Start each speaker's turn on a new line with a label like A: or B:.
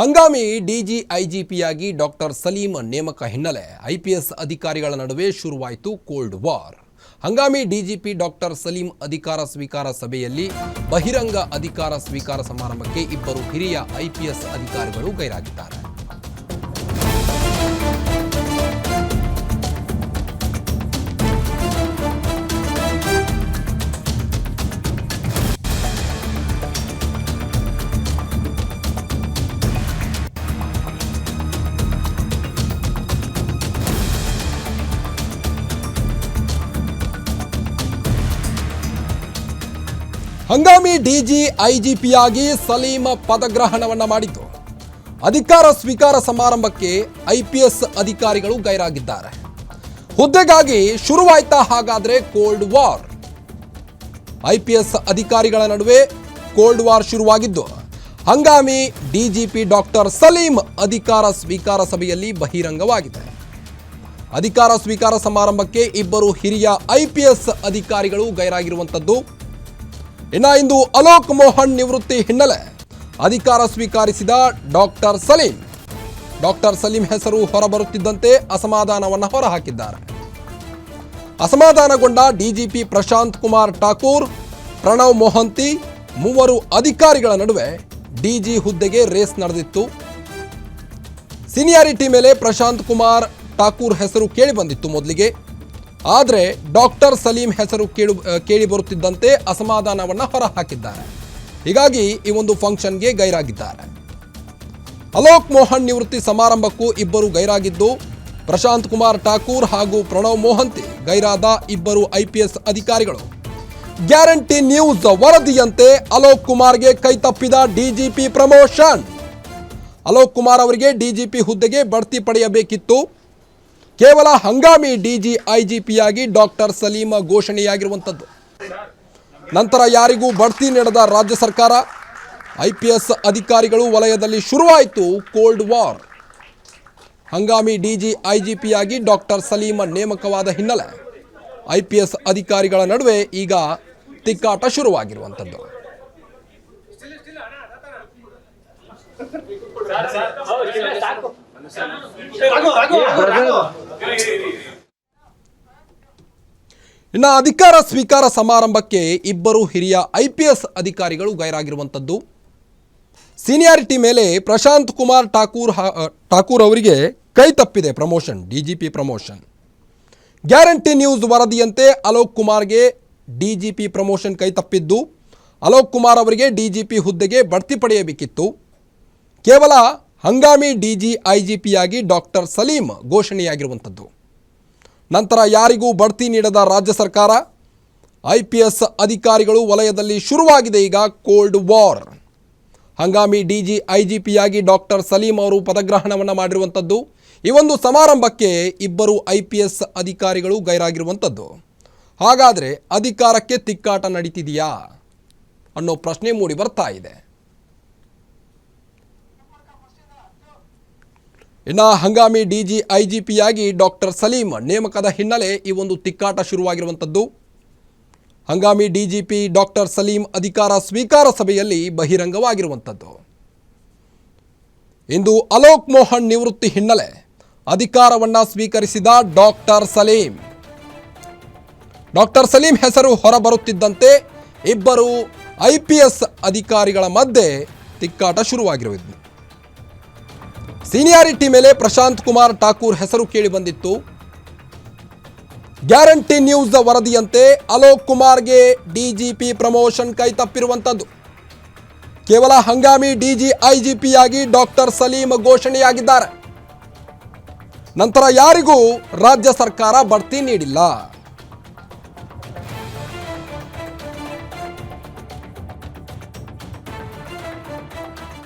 A: ಹಂಗಾಮಿ ಡಿಜಿ ಐಜಿಪಿಯಾಗಿ ಡಾಕ್ಟರ್ ಸಲೀಂ ನೇಮಕ ಹಿನ್ನೆಲೆ ಐಪಿಎಸ್ ಅಧಿಕಾರಿಗಳ ನಡುವೆ ಶುರುವಾಯಿತು ಕೋಲ್ಡ್ ವಾರ್. ಹಂಗಾಮಿ ಡಿಜಿಪಿ ಡಾಕ್ಟರ್ ಸಲೀಂ ಅಧಿಕಾರ ಸ್ವೀಕಾರ ಸಭೆಯಲ್ಲಿ ಬಹಿರಂಗ ಅಧಿಕಾರ ಸ್ವೀಕಾರ ಸಮಾರಂಭಕ್ಕೆ ಇಬ್ಬರು ಹಿರಿಯ ಐಪಿಎಸ್ ಅಧಿಕಾರಿಗಳು ಗೈರಾಗಿದ್ದಾರೆ. ಹಂಗಾಮಿ ಡಿಜಿ, ಐಜಿಪಿಯಾಗಿ ಸಲೀಂ ಪದಗ್ರಹಣವನ್ನು ಮಾಡಿದ್ದು. ಅಧಿಕಾರ ಸ್ವೀಕಾರ ಸಮಾರಂಭಕ್ಕೆ ಐಪಿಎಸ್ ಅಧಿಕಾರಿಗಳು ಗೈರಾಗಿದ್ದಾರೆ. ಹುದ್ದೆಗಾಗಿ ಶುರುವಾಯ್ತಾ ಹಾಗಾದ್ರೆ ಕೋಲ್ಡ್ ವಾರ್ ಐಪಿಎಸ್ ಅಧಿಕಾರಿಗಳ ನಡುವೆ ಕೋಲ್ಡ್ ವಾರ್ ಶುರುವಾಗಿದ್ದು. ಹಂಗಾಮಿ ಡಿಜಿಪಿ ಡಾಕ್ಟರ್ ಸಲೀಂ ಅಧಿಕಾರ ಸ್ವೀಕಾರ ಸಭೆಯಲ್ಲಿ ಬಹಿರಂಗವಾಗಿದೆ. ಅಧಿಕಾರ ಸ್ವೀಕಾರ ಸಮಾರಂಭಕ್ಕೆ ಇಬ್ಬರು ಹಿರಿಯ ಐಪಿಎಸ್ ಅಧಿಕಾರಿಗಳು ಗೈರಾಗಿರುವಂಥದ್ದು ಇನ್ನ ಇಂದು ಅಲೋಕ್ ಮೋಹನ್ ನಿವೃತ್ತಿ ಹಿನ್ನೆಲೆ. ಅಧಿಕಾರ ಸ್ವೀಕರಿಸಿದ ಡಾಕ್ಟರ್ ಸಲೀಂ. ಡಾಕ್ಟರ್ ಸಲೀಂ ಹೆಸರು ಹೊರಬರುತ್ತಿದ್ದಂತೆ ಅಸಮಾಧಾನವನ್ನು ಹೊರಹಾಕಿದ್ದಾರೆ. ಅಸಮಾಧಾನಗೊಂಡ ಡಿಜಿಪಿ ಪ್ರಶಾಂತ್ ಕುಮಾರ್ ಠಾಕೂರ್, ಪ್ರಣವ್ ಮೊಹಂತಿ ಮೂವರು ಅಧಿಕಾರಿಗಳ ನಡುವೆ ಡಿಜಿ ಹುದ್ದೆಗೆ ರೇಸ್ ನಡೆದಿತ್ತು. ಸೀನಿಯಾರಿಟಿ ಮೇಲೆ ಪ್ರಶಾಂತ್ ಕುಮಾರ್ ಠಾಕೂರ್ ಹೆಸರು ಕೇಳಿ ಬಂದಿತ್ತು ಮೊದಲಿಗೆ. ಆದರೆ ಡಾಕ್ಟರ್ ಸಲೀಂ ಹೆಸರು ಕೇಳು ಕೇಳಿ ಬರುತ್ತಿದ್ದಂತೆ ಅಸಮಾಧಾನವನ್ನು ಹೊರಹಾಕಿದ್ದಾರೆ. ಹೀಗಾಗಿ ಈ ಒಂದು ಫಂಕ್ಷನ್ಗೆ ಗೈರಾಗಿದ್ದಾರೆ. ಅಲೋಕ್ ಮೋಹನ್ ನಿವೃತ್ತಿ ಸಮಾರಂಭಕ್ಕೂ ಇಬ್ಬರು ಗೈರಾಗಿದ್ದು, ಪ್ರಶಾಂತ್ ಕುಮಾರ್ ಠಾಕೂರ್ ಹಾಗೂ ಪ್ರಣವ್ ಮೋಹಂತಿ ಗೈರಾದ ಇಬ್ಬರು ಐಪಿಎಸ್ ಅಧಿಕಾರಿಗಳು. ಗ್ಯಾರಂಟಿ ನ್ಯೂಸ್ ವರದಿಯಂತೆ ಅಲೋಕ್ ಕುಮಾರ್ಗೆ ಕೈತಪ್ಪಿದ ಡಿಜಿಪಿ ಪ್ರಮೋಷನ್. ಅಲೋಕ್ ಕುಮಾರ್ ಅವರಿಗೆ ಡಿಜಿಪಿ ಹುದ್ದೆಗೆ ಬಡ್ತಿ ಪಡೆಯಬೇಕಿತ್ತು. ಕೇವಲ ಹಂಗಾಮಿ ಡಿಜಿ ಐಜಿಪಿಯಾಗಿ ಡಾಕ್ಟರ್ ಸಲೀಮ ಘೋಷಣೆಯಾಗಿರುವಂಥದ್ದು. ನಂತರ ಯಾರಿಗೂ ಬಡ್ತಿ ನೀಡದ ರಾಜ್ಯ ಸರ್ಕಾರ? ಐಪಿಎಸ್ ಅಧಿಕಾರಿಗಳು ವಲಯದಲ್ಲಿ ಶುರುವಾಯಿತು ಕೋಲ್ಡ್ ವಾರ್. ಹಂಗಾಮಿ ಡಿಜಿ ಐಜಿಪಿಯಾಗಿ ಡಾಕ್ಟರ್ ಸಲೀಮ ನೇಮಕವಾದ ಹಿನ್ನೆಲೆ ಐಪಿಎಸ್ ಅಧಿಕಾರಿಗಳ ನಡುವೆ ಈಗ ತಿಕ್ಕಾಟ ಶುರುವಾಗಿರುವಂಥದ್ದು. ಇನ್ನು ಅಧಿಕಾರ ಸ್ವೀಕಾರ ಸಮಾರಂಭಕ್ಕೆ ಇಬ್ಬರು ಹಿರಿಯ ಐ ಪಿ ಎಸ್ ಅಧಿಕಾರಿಗಳು ಗೈರಾಗಿರುವಂಥದ್ದು. ಸೀನಿಯಾರಿಟಿ ಮೇಲೆ ಪ್ರಶಾಂತ್ ಕುಮಾರ್ ಠಾಕೂರ್ ಠಾಕೂರ್ ಅವರಿಗೆ ಕೈ ತಪ್ಪಿದೆ promotion, D G P promotion. Guarantee news ವರದಿಯಂತೆ Alok ಕುಮಾರ್ಗೆ ಡಿ ಜಿ ಪಿ ಪ್ರಮೋಷನ್ ಕೈ ತಪ್ಪಿದ್ದು, ಅಲೋಕ್ ಕುಮಾರ್ ಅವರಿಗೆ ಡಿ ಜಿ ಪಿ ಹುದ್ದೆಗೆ ಬಡ್ತಿ ಪಡೆಯಬೇಕಿತ್ತು. ಕೇವಲ ಹಂಗಾಮಿ ಡಿ ಜಿ ಐ ಜಿ ಪಿಯಾಗಿ ಡಾಕ್ಟರ್ ಸಲೀಂ ಘೋಷಣೆಯಾಗಿರುವಂಥದ್ದು. ನಂತರ ಯಾರಿಗೂ ಬಡ್ತಿ ನೀಡದ ರಾಜ್ಯ ಸರ್ಕಾರ? ಐ ಪಿ ಎಸ್ ಅಧಿಕಾರಿಗಳು ವಲಯದಲ್ಲಿ ಶುರುವಾಗಿದೆ ಈಗ ಕೋಲ್ಡ್ ವಾರ್. ಹಂಗಾಮಿ ಡಿ ಜಿ ಐ ಜಿ ಪಿಯಾಗಿ ಡಾಕ್ಟರ್ ಸಲೀಂ ಅವರು ಪದಗ್ರಹಣವನ್ನು ಮಾಡಿರುವಂಥದ್ದು. ಈ ಒಂದು ಸಮಾರಂಭಕ್ಕೆ ಇಬ್ಬರು ಐ ಪಿ ಎಸ್ ಅಧಿಕಾರಿಗಳು ಗೈರಾಗಿರುವಂಥದ್ದು. ಹಾಗಾದರೆ ಅಧಿಕಾರಕ್ಕೆ ತಿಕ್ಕಾಟ ನಡೀತಿದೆಯಾ? ಅನ್ನೋ ಪ್ರಶ್ನೆ ಮೂಡಿ ಬರ್ತಾ ಇದೆ. ಇನ್ನು ಹಂಗಾಮಿ ಡಿ ಜಿ ಐ ಜಿ ಪಿಯಾಗಿ ಡಾಕ್ಟರ್ ಸಲೀಂ ನೇಮಕದ ಹಿನ್ನೆಲೆ ಈ ಒಂದು ತಿಕ್ಕಾಟ ಶುರುವಾಗಿರುವಂಥದ್ದು ಹಂಗಾಮಿ D G P doctor Saleem ಅಧಿಕಾರ ಸ್ವೀಕಾರ ಸಭೆಯಲ್ಲಿ ಬಹಿರಂಗವಾಗಿರುವಂಥದ್ದು ಇಂದು ಅಲೋಕ್ ಮೋಹನ್ ನಿವೃತ್ತಿ ಹಿನ್ನೆಲೆ ಅಧಿಕಾರವನ್ನು ಸ್ವೀಕರಿಸಿದ ಡಾಕ್ಟರ್ ಸಲೀಂ. ಡಾಕ್ಟರ್ ಸಲೀಂ ಹೆಸರು ಹೊರಬರುತ್ತಿದ್ದಂತೆ ಇಬ್ಬರು ಐ ಪಿ ಎಸ್ ಅಧಿಕಾರಿಗಳ ಮಧ್ಯೆ ತಿಕ್ಕಾಟ ಶುರುವಾಗಿರುವುದು. ಸೀನಿಯಾರಿಟಿ ಮೇಲೆ ಪ್ರಶಾಂತ್ ಕುಮಾರ್ ಠಾಕೂರ್ ಹೆಸರು ಕೇಳಿ ಬಂದಿತ್ತು. ಗ್ಯಾರಂಟಿ ನ್ಯೂಸ್ ವರದಿಯಂತೆ ಅಲೋಕ್ ಕುಮಾರ್ಗೆ ಡಿಜಿಪಿ ಪ್ರಮೋಷನ್ ಕೈ ತಪ್ಪಿರುವಂಥದ್ದು. ಕೇವಲ ಹಂಗಾಮಿ ಡಿಜಿ ಐಜಿಪಿಯಾಗಿ ಡಾಕ್ಟರ್ ಸಲೀಂ ಘೋಷಣೆಯಾಗಿದ್ದಾರೆ. ನಂತರ ಯಾರಿಗೂ ರಾಜ್ಯ ಸರ್ಕಾರ ಬಡ್ತಿ ನೀಡಿಲ್ಲ.